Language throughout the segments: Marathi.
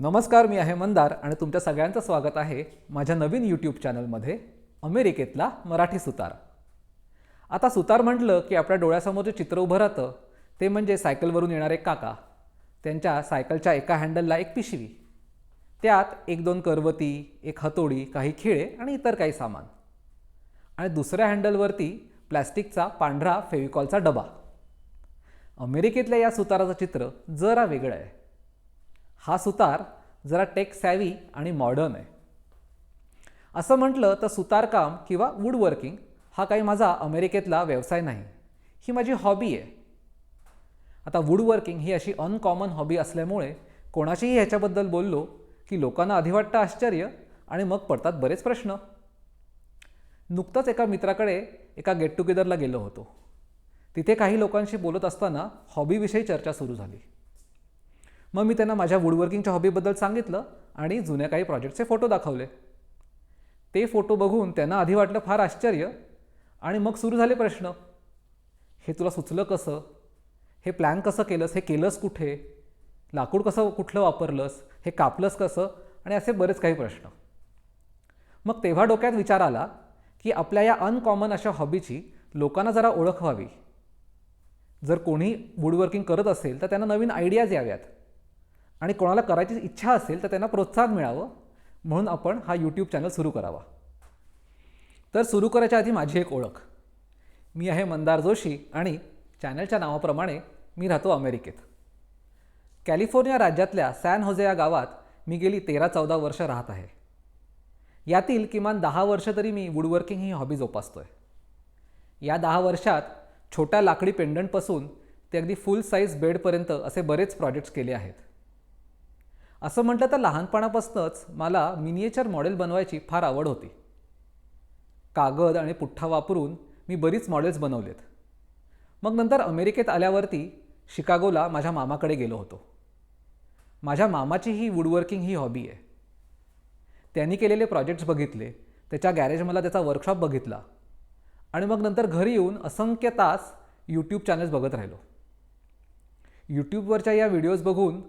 नमस्कार मी आहे मंदार आणि तुमच्या सगळ्यांचं स्वागत आहे माझ्या नवीन यूट्यूब चॅनलमध्ये अमेरिकेतला मराठी सुतार. आता सुतार म्हटलं की आपल्या डोळ्यासमोर जे चित्र उभं राहतं ते म्हणजे सायकलवरून येणारे काका. त्यांच्या सायकलच्या एका हँडलला एक पिशवी. त्यात एक दोन करवती एक हतोडी काही खिळे आणि इतर काही सामान. आणि दुसऱ्या हँडलवरती प्लॅस्टिकचा पांढरा फेविकॉलचा डबा. अमेरिकेतल्या या सुताराचं चित्र जरा वेगळं आहे. हा सुतार जरा टेक सॅवी आणि मॉडर्न आहे. असं म्हटलं तर सुतारकाम किंवा वूडवर्किंग हा काही माझा अमेरिकेतला व्यवसाय नाही. ही माझी हॉबी आहे. आता वूडवर्किंग ही अशी अनकॉमन हॉबी असल्यामुळे कोणाशीही ह्याच्याबद्दल बोललो की लोकांना आधी वाटतं आश्चर्य आणि मग पडतात बरेच प्रश्न. नुकतंच एका मित्राकडे एका गेट टुगेदरला गेलो होतो. तिथे काही लोकांशी बोलत असताना हॉबीविषयी चर्चा सुरू झाली. मग मी त्यांना माझ्या वुडवर्किंगच्या हॉबीबद्दल सांगितलं आणि जुन्या काही प्रोजेक्टचे फोटो दाखवले. ते फोटो बघून त्यांना आधी वाटलं फार आश्चर्य आणि मग सुरू झाले प्रश्न. हे तुला सुचलं कसं? हे प्लॅन कसं केलंस? हे केलंस कुठे? लाकूड कसं कुठलं वापरलंस? हे कापलंस कसं? आणि असे बरेच काही प्रश्न. मग तेव्हा डोक्यात विचार आला की आपल्या या अनकॉमन अशा हॉबीची लोकांना जरा ओळख व्हावी. जर कोणी वुडवर्किंग करत असेल तर त्यांना नवीन आयडियाज याव्यात. आणि कोणाला करायची इच्छा असेल तर त्यांना प्रोत्साहन मिळावं. म्हणून आपण हा यूट्यूब चॅनल सुरू करावा. तर सुरू करायच्या आधी माझी एक ओळख. मी आहे मंदार जोशी आणि चॅनलच्या नावाप्रमाणे मी राहतो अमेरिकेत. कॅलिफोर्निया राज्यातल्या सॅन होजे या गावात मी गेली तेरा चौदा वर्ष राहत आहे. यातील किमान दहा वर्ष तरी मी वुडवर्किंग ही हॉबी जोपासतो आहे या दहा वर्षात छोट्या लाकडी पेंडंटपासून ते अगदी फुल साईज बेडपर्यंत असे बरेच प्रॉजेक्ट्स केले आहेत. असं म्हटलं तर लहानपणापासूनच मला मिनिएचर मॉडेल बनवायची फार आवड होती. कागद आणि पुठ्ठा वापरून मी बरीच मॉडेल्स बनवलेत. मग नंतर अमेरिकेत आल्यावरती शिकागोला माझ्या मामाकडे गेलो होतो. माझ्या मामाची ही वुडवर्किंग ही हॉबी आहे. त्यांनी केलेले प्रोजेक्ट्स बघितले त्याच्या गॅरेजमधला त्याचा वर्कशॉप बघितला आणि मग नंतर घरी येऊन असंख्य तास यूट्यूब चॅनल्स बघत राहिलो. यूट्यूबवरच्या या व्हिडिओज बघून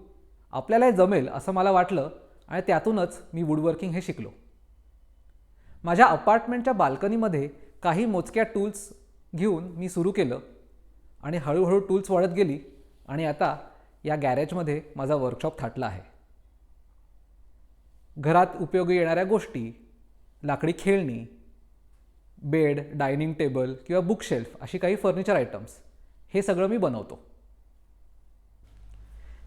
आपल्यालाही जमेल असं मला वाटलं आणि त्यातूनच मी वुडवर्किंग हे शिकलो. माझ्या अपार्टमेंटच्या बाल्कनीमध्ये काही मोजक्या टूल्स घेऊन मी सुरू केलं आणि हळूहळू टूल्स वाढत गेली आणि आता या गॅरेजमध्ये माझा वर्कशॉप थाटला आहे. घरात उपयोगी येणाऱ्या गोष्टी लाकडी खेळणी बेड डायनिंग टेबल किंवा बुकशेल्फ अशी काही फर्निचर आयटम्स हे सगळं मी बनवतो.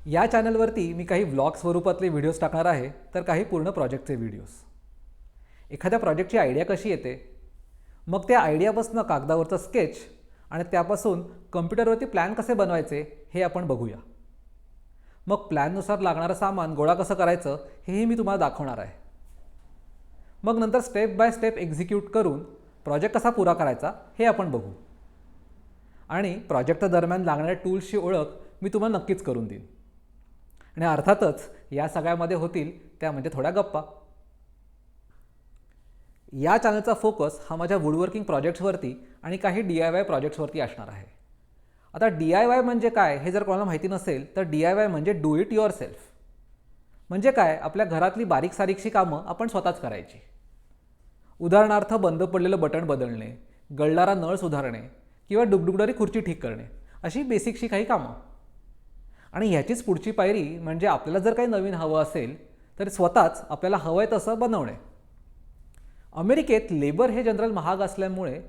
या चॅनलवरती मी काही व्लॉग स्वरूपातले व्हिडिओज टाकणार आहे तर काही पूर्ण प्रोजेक्टचे व्हिडिओज एखाद्या प्रोजेक्टची आयडिया कशी येते? मग त्या आयडियापासून कागदावरचं स्केच आणि त्यापासून कम्प्युटरवरती प्लॅन कसे बनवायचे हे आपण बघूया. मग प्लॅननुसार लागणारं सामान गोळा कसं करायचं हेही मी तुम्हाला दाखवणार आहे. मग नंतर स्टेप बाय स्टेप एक्झिक्यूट करून प्रोजेक्ट कसा पुरा करायचा हे आपण बघू. आणि प्रोजेक्ट दरम्यान लागणाऱ्या टूल्सची ओळख मी तुम्हाला नक्कीच करून देईन. आणि अर्थातच या सगळ्यामध्ये होतील त्या म्हणजे थोड्या गप्पा. या चॅनलचा फोकस हा माझ्या वुडवर्किंग प्रोजेक्ट्सवरती आणि काही डी आय वाय प्रोजेक्ट्सवरती असणार आहे. आता डी आय वाय म्हणजे काय हे जर कोणाला माहिती नसेल तर डी आय वाय म्हणजे डू इट युअर सेल्फ म्हणजे काय? आपल्या घरातली बारीक सारीकशी कामं आपण स्वतःच करायची. उदाहरणार्थ बंद पडलेलं बटण बदलणे गळणारा नळ सुधारणे किंवा डुगडुगणारी खुर्ची ठीक करणे अशी बेसिकशी काही कामं. आणि ह्याचीच पुढची पायरी म्हणजे आपल्याला जर काही नवीन हवं असेल तर स्वतःच आपल्याला हवं आहे तसं बनवणे. अमेरिकेत लेबर हे जनरल महाग असल्यामुळे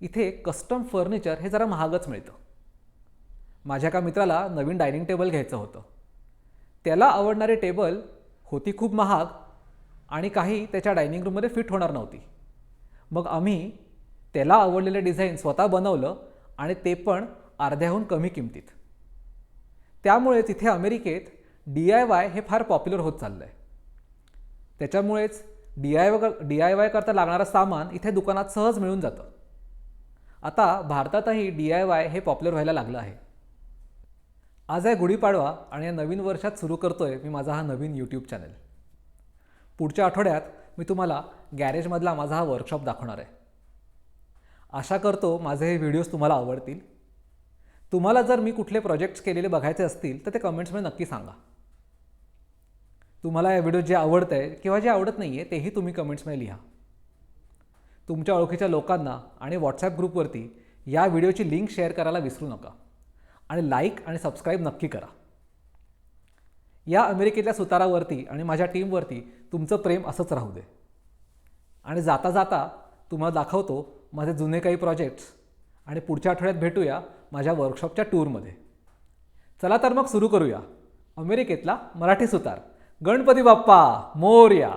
इथे कस्टम फर्निचर हे जरा महागच मिळतं. माझ्या एका मित्राला नवीन डायनिंग टेबल घ्यायचं होतं. त्याला आवडणारी टेबल होती खूप महाग आणि काही त्याच्या डायनिंग रूममध्ये फिट होणार नव्हती. मग आम्ही त्याला आवडलेलं डिझाईन स्वतः बनवलं आणि ते पण अर्ध्याहून कमी किमतीत. त्यामुळे तिथे अमेरिकेत डी आय वाय हे फार पॉप्युलर होत चाललं आहे त्याच्यामुळेच D I Y D I Y करता लागणारं सामान इथे दुकानात सहज मिळून जातं. आता भारतातही डी आय वाय हे पॉप्युलर व्हायला लागलं आहे. आज आहे गुढीपाडवा आणि या नवीन वर्षात सुरू करतो आहे मी माझा हा नवीन यूट्यूब चॅनल पुढच्या आठवड्यात मी तुम्हाला गॅरेजमधला माझा हा वर्कशॉप दाखवणार आहे. आशा करतो माझे हे व्हिडिओज तुम्हाला आवडतील. तुम्हाला जर मी कुठले प्रोजेक्ट्स केलेले बघायचे असतील तर ते कमेंट्समध्ये नक्की सांगा. तुम्हाला या व्हिडिओ जे आवडतं आहे किंवा जे आवडत नाही आहे तेही तुम्ही कमेंट्समध्ये लिहा. तुमच्या ओळखीच्या लोकांना आणि व्हॉट्सॲप ग्रुपवरती या व्हिडिओची लिंक शेअर करायला विसरू नका. आणि लाईक आणि सबस्क्राईब नक्की करा. या अमेरिकेतल्या सुतारावरती आणि माझ्या टीमवरती तुमचं प्रेम असंच राहू दे. आणि जाता जाता तुम्हाला दाखवतो माझे जुने काही प्रोजेक्ट्स आणि पुढच्या आठवड्यात भेटूया माझ्या वर्कशॉपच्या टूरमध्ये चला तर मग सुरू करूया. अमेरिकेतला मराठी सुतार. गणपती बाप्पा मोरया.